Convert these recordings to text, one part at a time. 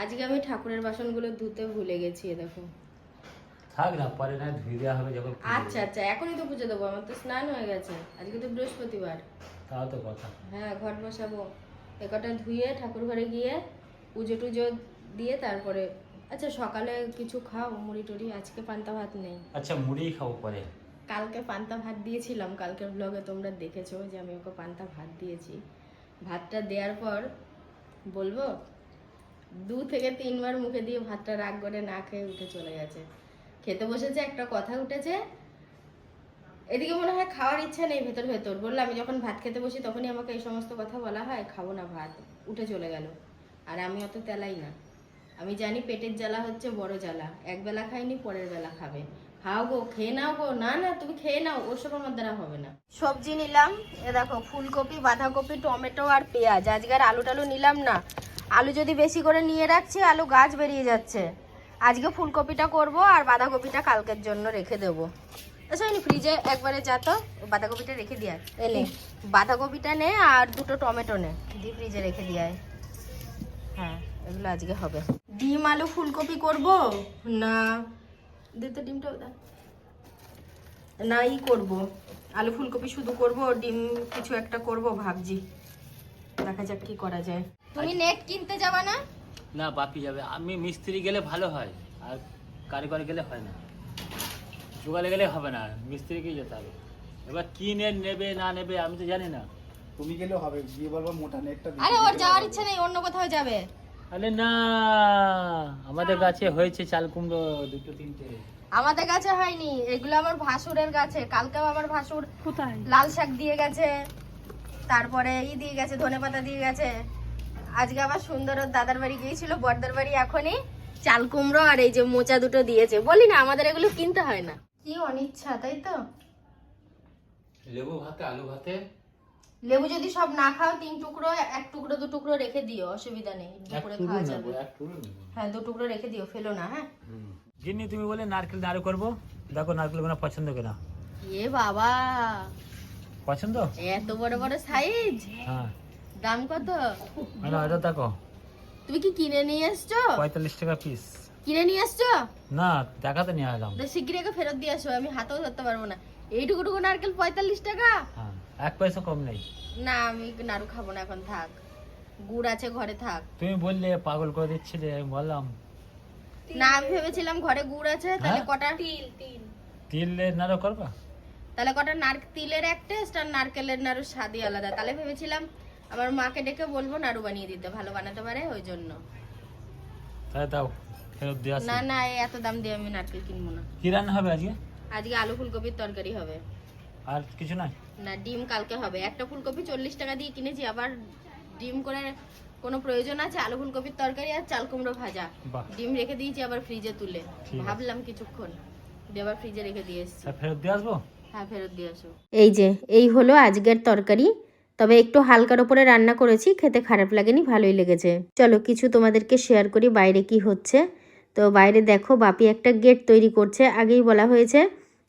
আজকে আমি ঠাকুরের বাসনগুলো ধুতে ভুলে গেছি দেখো। থাক না পরে না ধুয়ে দেওয়া হবে যখন আচ্ছা আচ্ছা এখনই তো পুজো দেবো আমার তো স্নান হয়ে গেছে। আজকে তো বৃহস্পতিবার। তাও তো কথা। হ্যাঁ ঘর বসাবো। এ কটা ধুয়ে ঠাকুর ঘরে গিয়ে পুজো টুজো দিয়ে তারপরে আচ্ছা সকালে কিছু খাও মুড়ি টুড়ি আজকে পান্তা ভাত নেই। আচ্ছা মুড়ি খাব পরে। কালকে পান্তা ভাত দিয়েছিলাম কালকের ব্লগে তোমরা দেখেছ যে আমি ওকে পান্তা ভাত দিয়েছি। ভাতটা দেওয়ার পর বলব দু থেকে তিনবার মুখে দিয়ে ভাতটা রাগ করে না খেয়ে উঠে চলে গেছে। খেতে বসেছে, একটা কথা উঠেছে। এদিকে মনে হয় খাওয়ার ইচ্ছা নেই, ভেতর ভেতর। বললাম আমি যখন ভাত খেতে বসি তখনই আমাকে এই সমস্ত কথা বলা হয়, খাব না ভাত। উঠে চলে গেল। আর আমি অত তেলাই না। আমি জানি পেটের জ্বালা হচ্ছে বড় জ্বালা। এক বেলা খাইনি, পরের বেলা খাবে। খাও গো, খেয়ে নাও গো। না না, তুমি খেয়ে নাও ওসব আমার দ্বারা হবে না। সবজি নিলাম, এ দেখো, ফুলকপি, বাঁধাকপি, টমেটো আর পেঁয়াজ। আজকে আর আলু টালু নিলাম না। আলু যদি বেশি করে নিয়ে রাখছি আলু গাছ বেরিয়ে যাচ্ছে। আজকে ফুলকপিটা করব আর বাঁধাকপিটা কালকের জন্য রেখে দেবো। আচ্ছা এনে ফ্রিজে একবারে যা তো বাঁধাকপিটা রেখে দিয়ে। এনে বাঁধাকপিটা নে আর দুটো টমেটো নে দিয়ে ফ্রিজে রেখে দিয়ে হ্যাঁ এগুলো আজকে হবে। ডিম আলু ফুলকপি করব? না। দে তো ডিমটাও দা। না ই করব। আলু ফুলকপি শুধু করব ডিম কিছু একটা করব ভাবছি। দেখা যাক কি করা যায়। তুমি নেট কিনতে যাবা না? না বাপি যাবে। আমি মিস্ত্রি গেলে ভালো হয় আর কারিগর গেলে হয় না। জোগালে গেলে হবে না মিস্ত্রিকেই যেতে হবে। এবার কি নেট নেবে না নেবে আমি তো জানি না। তুমি গেলে হবে গিয়ে বলব মোটা নেটটা আরে ওর যাওয়ার ইচ্ছা নেই অন্য কোথাও যাবে। আরে না আমাদের গাছে হয়েছে চাল কুমড়ো দুটো তিনটে। আমাদের কাছে হয়নি এগুলো আমার ভাসুরের কাছে কালকেও আমার ভাসুর কোথায়? লাল শাক দিয়ে গেছে তারপরে ই দিয়ে গেছে ধনে পাতা দিয়ে গেছে। আজকে আবার সুন্দর দাদার বাড়ি গিয়েছিল বর্দার বাড়ি এখনই চাল কুমড়ো আর এই যে মোচা দুটো দিয়েছে। বলি না আমাদের এগুলো কিনতে হয় না। কি অনিচ্ছা তাই তো? লেবু ভাতে আলু ভাতে? লেবু যদি সব না খাও তিন টুকরো এক টুকরো দু টুকরো রেখে দিও অসুবিধা নেই দুপুরে খাওয়া যাবে। এক টুকরো নেব। হ্যাঁ দু টুকরো রেখে দিও ফেলো না হ্যাঁ? জিনি তুমি বলে নারকেল নাড়ু করব। দেখো নারকেল গোনা পছন্দ কিনা। এ বাবা! পছন্দ? এত বড় বড় সাইজ হ্যাঁ। দাম কত? মানে এটা দেখো। তুমি কি কিনে নিয়ে এসছো পঁয়তাল্লিশ টাকা পিস কিনে নিয়ে এসছো না দেখাতে নিয়ে এলাম। তো শিগগিরি একে ফেরত দিয়ে আসো আমি হাতেও ধরতে পারব না। এইটুকু টুকু নারকেল পঁয়তাল্লিশ টাকা? হ্যাঁ এক পয়সা কম নেই। না আমি নাড়ু খাব না এখন থাক। গুড় আছে ঘরে থাক। তুমি বললে পাগল করে দিচ্ছিলে আমি বললাম। না আমি ভেবেছিলাম ঘরে গুড় আছে তাহলে হ্যাঁ? কটা তিল তিল। তিল নাড়ু করবা? তাহলে কটা নার তিলের এক টেস্ট আর নারকেলের নাড়ু স্বাদই আলাদা। তাহলে ভেবেছিলাম আমার মাকে ডেকে বলব নাড়ু বানিয়ে দিতে ভালো বানাতে পারে ওই জন্য। দাও ফেরত দিয়ে না না এই এত দাম দিয়ে আমি নারকেল কিনবো না। কি রান্না হবে আজকে? আজকে আলু ফুলকপির তরকারি হবে। আর কিছু নাই? না ডিম কালকে হবে। একটা ফুলকপি চল্লিশ টাকা দিয়ে কিনেছি আবার ডিম করে কোনো প্রয়োজন আছে আলু ফুলকপির তরকারি আর চাল কুমড়ো ভাজা। ডিম রেখে দিয়েছি আবার ফ্রিজে তুলে। ভাবলাম কিছুক্ষণ দিয়ে আবার ফ্রিজে রেখে দিয়ে এসেছি। ফেরত দিয়ে আসব? হ্যাঁ ফেরত দিয়ে আসো এই যে এই হলো আজকের তরকারি। তবে একটু হালকার ওপরে রান্না করেছি, খেতে খারাপ লাগেনি, ভালোই লেগেছে। চলো, কিছু তোমাদেরকে শেয়ার করি বাইরে কি হচ্ছে। তো বাইরে দেখো, বাপি একটা গেট তৈরি করছে, আগেই বলা হয়েছে।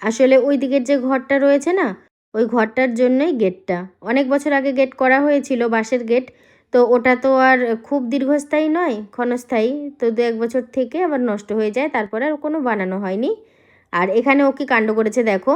আসলে ওই দিকের যে ঘরটা রয়েছে না, ওই ঘরটার জন্যই গেটটা অনেক বছর আগে গেট করা হয়েছিল বাঁশের গেট তো ওটা তো আর খুব দীর্ঘস্থায়ী নয়, ক্ষণস্থায়ী। তো দু এক বছর থেকে আবার নষ্ট হয়ে যায়, তারপরে আর কোনো বানানো হয়নি। আর এখানে ও কি কাণ্ড করেছে দেখো,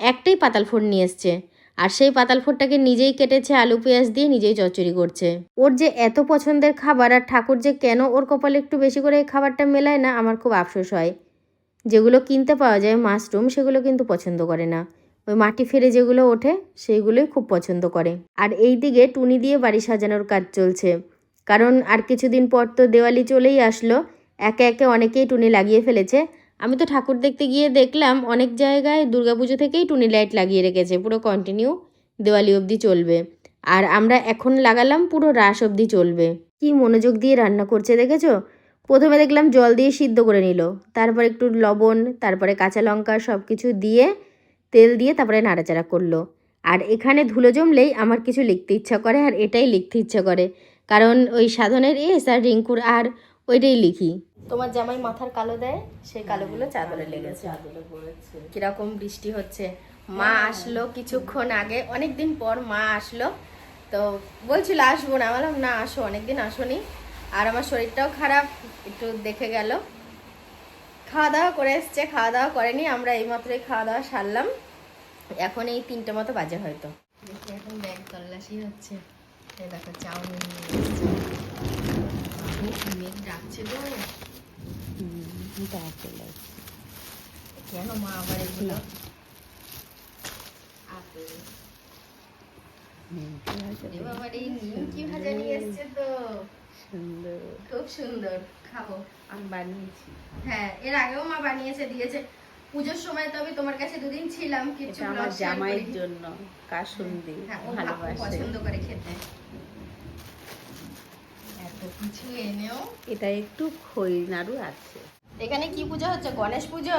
একটাই পাতাল ফোড় নিয়ে এসছে। আর সেই পাতাল ফোড়টাকে নিজেই কেটেছে আলু পেঁয়াজ দিয়ে নিজেই চচ্চড়ি করছে। ওর যে এত পছন্দের খাবার আর ঠাকুর যে কেন ওর কপালে একটু বেশি করে এই খাবারটা মেলায় না, আমার খুব আফসোস হয়। যেগুলো কিনতে পাওয়া যায় মাশরুম, সেগুলো কিন্তু পছন্দ করে না। ওই মাটি ফেলে যেগুলো ওঠে, সেইগুলোই খুব পছন্দ করে। আর এই দিকে টুনি দিয়ে বাড়ি সাজানোর কাজ চলছে। কারণ আর কিছুদিন পর তো দেওয়ালি চলেই আসলো। একে একে অনেকেই টুনি লাগিয়ে ফেলেছে। আমি তো ঠাকুর দেখতে গিয়ে দেখলাম অনেক জায়গায় দুর্গাপুজো থেকেই টুনি লাইট লাগিয়ে রেখেছে, পুরো কন্টিনিউ দেওয়ালি অবধি চলবে। আর আমরা এখন লাগালাম পুরো রাস অবধি চলবে। কি মনোযোগ দিয়ে রান্না করছে দেখেছ? প্রথমে দেখলাম জল দিয়ে সিদ্ধ করে নিল, তারপর একটু লবণ, তারপরে কাঁচা লঙ্কা সব কিছু দিয়ে তেল দিয়ে তারপরে নাড়াচাড়া করল। আর এখানে ধুলো জমলেই আমার কিছু লিখতে ইচ্ছা করে, আর এটাই লিখতে ইচ্ছা করে। কারণ ওই সাধনের এস আর রিঙ্কুর আর ওইটাই লিখি। তোমার জামাই মাথার কালো দেয় সেই কালোগুলো চাদরে লেগেছে। কীরকম বৃষ্টি হচ্ছে। মা আসলো কিছুক্ষণ আগে অনেক দিন পর মা আসলো। তো বলছিল আসব না। বললাম না আসো অনেকদিন আসোনি। আর আমার শরীরটাও খারাপ একটু দেখে গেল। খাওয়া দাওয়া করে এসছে খাওয়া দাওয়া করেনি আমরা এইমাত্রই খাওয়া দাওয়া সারলাম। এখন এই তিনটে মতো বাজে হয়তো। দেখি এখন ব্যাগ তল্লাশি হচ্ছে। দেখো চাউমিন মেঘ ডাকছে তো কেন মা আবার এগুলো আপেল খুব সুন্দর খাব আমি বানিয়েছি হ্যাঁ এর আগেও মা বানিয়েছে দিয়েছে পুজোর সময় তো আমি তোমার কাছে দুদিন ছিলাম কিছু আমার জামাইয়ের জন্য কাসুন্দি হ্যাঁ ভালোবাসে পছন্দ করে খেতে এত কিছু এনেও এটা একটু খই নাড়ু আছে। এখানে কি পুজো হচ্ছে? গণেশ পুজো?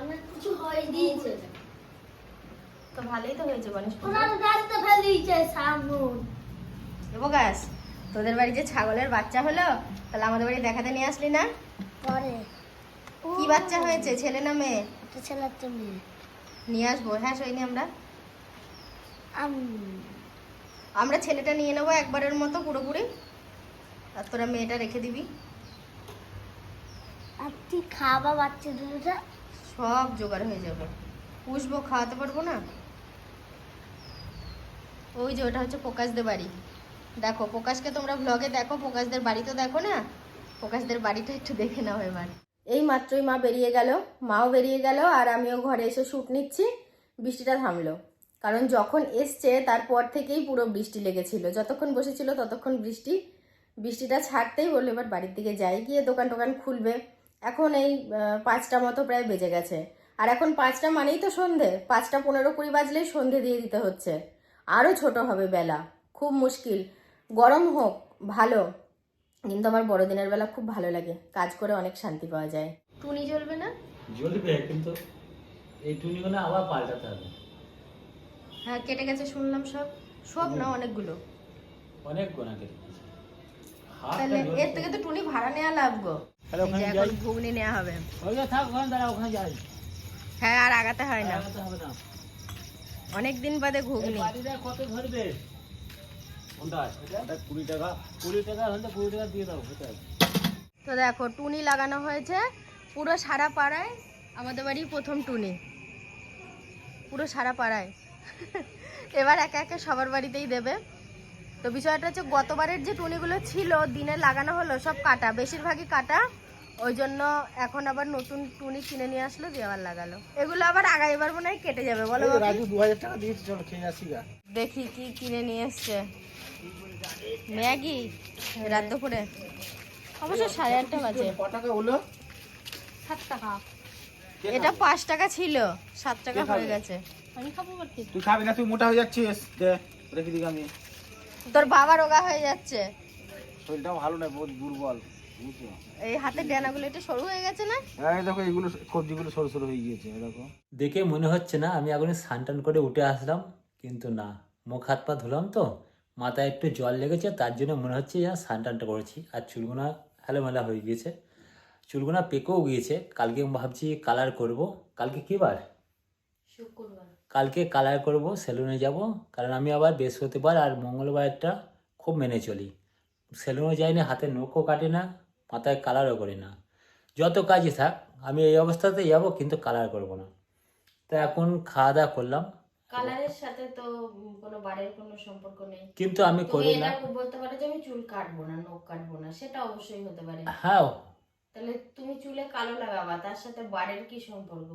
অনেক কিছু হয়ে দিয়েছে তো ভালোই তো হয়েছে গণেশ পুজো। ওনার ফেলে দিয়েছে সামুন গাছ তোদের বাড়ি যে ছাগলের বাচ্চা হলো তাহলে আমাদের বাড়ি দেখাতে নিয়ে আসলি না? পরে। কি বাচ্চা হয়েছে ছেলে না মেয়ে? একটা ছেলে একটা মেয়ে। নিয়ে আসব। হ্যাঁ সইনি আমরা। আমরা ছেলেটা নিয়ে নেব একবারের মতো পুরোপুরি। আর তোরা মেয়েটা রেখে দিবি। আর তুই খাওয়া বাচ্চা দুটোটা সব জোগাড় হয়ে যাবে। পুষবো খাওয়াতে পারব না? ওই যে ওটা হচ্ছে প্রকাশদের বাড়ি। দেখো প্রকাশকে তোমরা ব্লগে দেখো প্রকাশদের বাড়ি তো দেখো না? প্রকাশদের বাড়িটা একটু দেখে নাও এবার। এই মাত্রই মা বেরিয়ে গেল। মাও বেরিয়ে গেল আর আমিও ঘরে এসে শ্যুট নিচ্ছি। বৃষ্টিটা থামলো। কারণ যখন এসছে তারপর থেকেই পুরো বৃষ্টি লেগেছিল। যতক্ষণ বসেছিল ততক্ষণ বৃষ্টি বৃষ্টিটা ছাড়তেই বলল এবার বাড়ির দিকে যাই গিয়ে দোকান টোকান খুলবে। এখন এই পাঁচটা মতো প্রায় বেজে গেছে। আর এখন পাঁচটা মানেই তো সন্ধে পাঁচটা পনেরো কুড়ি বাজলেই সন্ধে দিয়ে দিতে হচ্ছে। আরও ছোট হবে বেলা খুব মুশকিল। গরম হোক ভালো কিন্তু আমার বড়দিনের বেলা খুব ভালো লাগে। কাজ করে অনেক শান্তি পাওয়া যায়। টুনি জ্বলবে না? জ্বলবে কিন্তু এই টুনিগুলো আবার পাল্টাতে হবে। হ্যাঁ কেটে গেছে শুনলাম সব। সব না অনেকগুলো? অনেক গোনা কেটে দিয়েছে। তাহলে এর থেকে তো টুনি ভাড়া নেওয়া ওখানে এখন ঘুগনি নেওয়া হবে। ওখানে যাই। হ্যাঁ আর আগাতে হয় না। লাগাতে হবে না। অনেক দিন বাদে ঘুগনি। কত ধরবে? কোনটা? এটা এটা কুড়ি টাকা। কুড়ি টাকা হলে কুড়ি টাকা দিয়ে দাও তো দেখো টুনি লাগানো হয়েছে। পুরো সারা পাড়ায় আমাদের বাড়ি প্রথম টুনি। পুরো সারা পাড়ায়। এবার একে একে সবার বাড়িতেই দেবে। তো বিষয়টা হচ্ছে গতবারের যে টুনিগুলো ছিল দিনে লাগানো হলো সব কাটা। বেশিরভাগই কাটা। ওই জন্য এখন আবার নতুন টুনি কিনে নিয়ে আসলো দিয়ে আবার লাগালো। এগুলো আবার আগাই আগাইবার মনে হয় কেটে যাবে বলো? রাজু দু হাজার টাকা দিয়েছি চলো খেয়ে আসি গা। দেখি কি কিনে নিয়ে এসছে। ম্যাগি? রাত দুপুরে। অবশ্য সাড়ে আটটা বাজে। ক টাকা হলো? সাত টাকা। এটা পাঁচ টাকা ছিল সাত টাকা হয়ে গেছে। আমি খাব তুই খাবি না তুই মোটা হয়ে যাচ্ছিস। দে রেখে দিই আমি। তোর বাবা রোগা হয়ে যাচ্ছে। শরীরটাও ভালো নয় বহুত দুর্বল এই হাতের ডানাগুলো একটু সরু হয়ে গেছে না? এই দেখো এইগুলো সবজিগুলো সরু সরু হয়ে গিয়েছে দেখো। দেখে মনে হচ্ছে না আমি এখন স্নান করে উঠে আসলাম কিন্তু না। মুখ হাত পা ধুলাম তো মাথায় একটু জল লেগেছে তার জন্য মনে হচ্ছে যেন স্নান টানটা করেছি আর চুলগুনা হেলোমেলা হয়ে গিয়েছে। চুলগুনা পেকেও গিয়েছে কালকে ভাবছি কালার করব কালকে কী বার? শুক্রবার। কালকে কালার করব সেলুনে যাব। কারণ আমি আবার বৃহস্পতিবার আর মঙ্গলবারটা খুব মেনে চলি। সেলুনে যাই না হাতে নখও কাটে না মাথায় কালারও করি না। যত কাজই থাক আমি এই অবস্থাতে যাব কিন্তু কালার করব না। তো এখন খাওয়া দাওয়া করলাম। কালারের সাথে তো কোনো বাড়ির কোনো সম্পর্ক নেই। কিন্তু আমি করি না। বলতে পারো যে আমি চুল কাটবো না নখ কাটবো না সেটা অবশ্যই হতে পারে। হ্যাঁ। তাহলে তুমি চুলে কালো লাগাবা তার সাথে বাড়ির কি সম্পর্ক?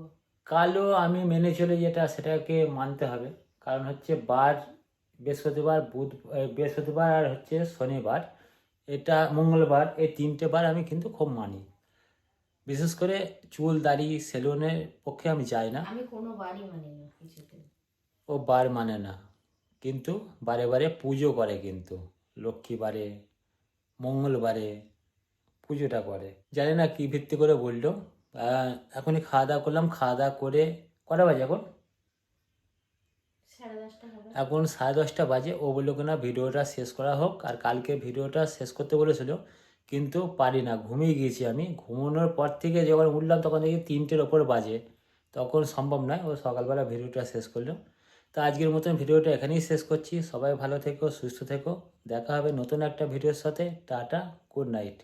কালো আমি মেনে চলে যেটা সেটাকে মানতে হবে। কারণ হচ্ছে বার বৃহস্পতিবার বুধ বৃহস্পতিবার আর হচ্ছে শনিবার। এটা মঙ্গলবার এই তিনটে বার আমি কিন্তু খুব মানি। বিশেষ করে চুল দাড়ি সেলুনের পক্ষে আমি যাই না। আমি কোনো মানি না ও বার মানে না। কিন্তু বারে বারে পুজো করে কিন্তু। লক্ষ্মীবারে মঙ্গলবারে পুজোটা করে। জানি না কি ভিত্তি করে বলল। এখনই খাওয়া দাওয়া করলাম খাওয়া দাওয়া করে কটা বাজে এখন? এখন সাড়ে দশটা বাজে। ও বলল কিনা ভিডিওটা শেষ করা হোক আর কালকে ভিডিওটা শেষ করতে বলেছিল কিন্তু পারি না ঘুমিয়ে গিয়েছি আমি। ঘুমানোর পর থেকে যখন উঠলাম তখন দেখি তিনটের ওপর বাজে। তখন সম্ভব নয় ও সকালবেলা ভিডিওটা শেষ করল। তো আজকের মতন ভিডিওটা এখানেই শেষ করছি। সবাই ভালো থেকো সুস্থ থেকো। দেখা হবে নতুন একটা ভিডিওর সাথে। Tata good night.